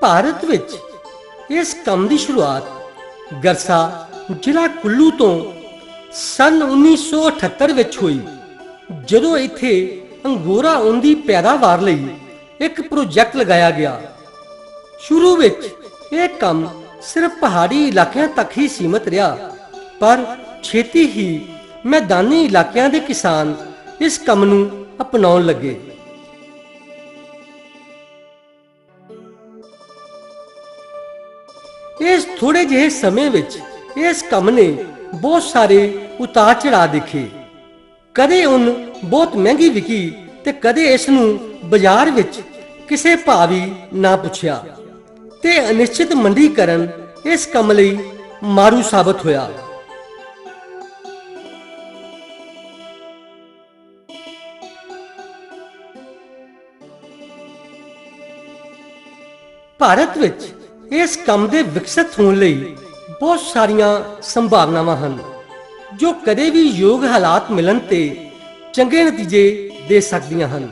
ਭਾਰਤ ਵਿੱਚ ਇਸ ਕੰਮ ਦੀ ਸ਼ੁਰੂਆਤ ਗਰਸਾ ਜ਼ਿਲ੍ਹਾ ਕੁੱਲੂ ਤੋਂ ਸਨ 1978 ਵਿੱਚ ਹੋਈ, ਜਦੋਂ ਇੱਥੇ ਅੰਗੋਰਾ ਉਨ ਦੀ ਪੈਦਾਵਾਰ ਲਈ ਇੱਕ ਪ੍ਰੋਜੈਕਟ ਲਗਾਇਆ ਗਿਆ। ਸ਼ੁਰੂ ਵਿੱਚ ਇਹ ਕੰਮ ਸਿਰਫ ਪਹਾੜੀ ਇਲਾਕਿਆਂ ਤੱਕ ਹੀ ਸੀਮਤ ਰਿਹਾ, ਪਰ ਛੇਤੀ ਹੀ ਮੈਦਾਨੀ ਇਲਾਕਿਆਂ ਦੇ ਕਿਸਾਨ ਇਸ ਕੰਮ ਨੂੰ ਅਪਣਾਉਣ ਲੱਗੇ। ਇਸ ਥੋੜੇ ਜਿਹੇ ਸਮੇਂ ਵਿੱਚ ਇਸ ਕੰਮ ਨੇ ਬਹੁਤ ਸਾਰੇ ਉਤਾਰ ਚੜਾ ਦੇਖੇ। ਕਦੇ ਉਨ ਬਹੁਤ ਮਹਿੰਗੀ ਵਿਕੀ ਤੇ ਕਦੇ ਇਸ ਨੂੰ ਬਾਜ਼ਾਰ ਵਿੱਚ ਕਿਸੇ ਭਾਅ ਨਾ ਪੁੱਛਿਆ। ਤੇ ਅਨਿਸ਼ਚਿਤ ਮੰਡੀਕਰਨ ਇਸ ਕੰਮ ਲਈ ਮਾਰੂ ਸਾਬਤ ਹੋਇਆ। ਭਾਰਤ ਵਿੱਚ ਇਸ ਕੰਮ ਦੇ ਵਿਕਸਿਤ ਹੋਣ ਲਈ ਬਹੁਤ ਸਾਰੀਆਂ ਸੰਭਾਵਨਾਵਾਂ ਹਨ, ਜੋ ਕਦੇ ਵੀ ਯੋਗ ਹਾਲਾਤ ਮਿਲਣ ਤੇ ਚੰਗੇ ਨਤੀਜੇ ਦੇ ਸਕਦੀਆਂ ਹਨ।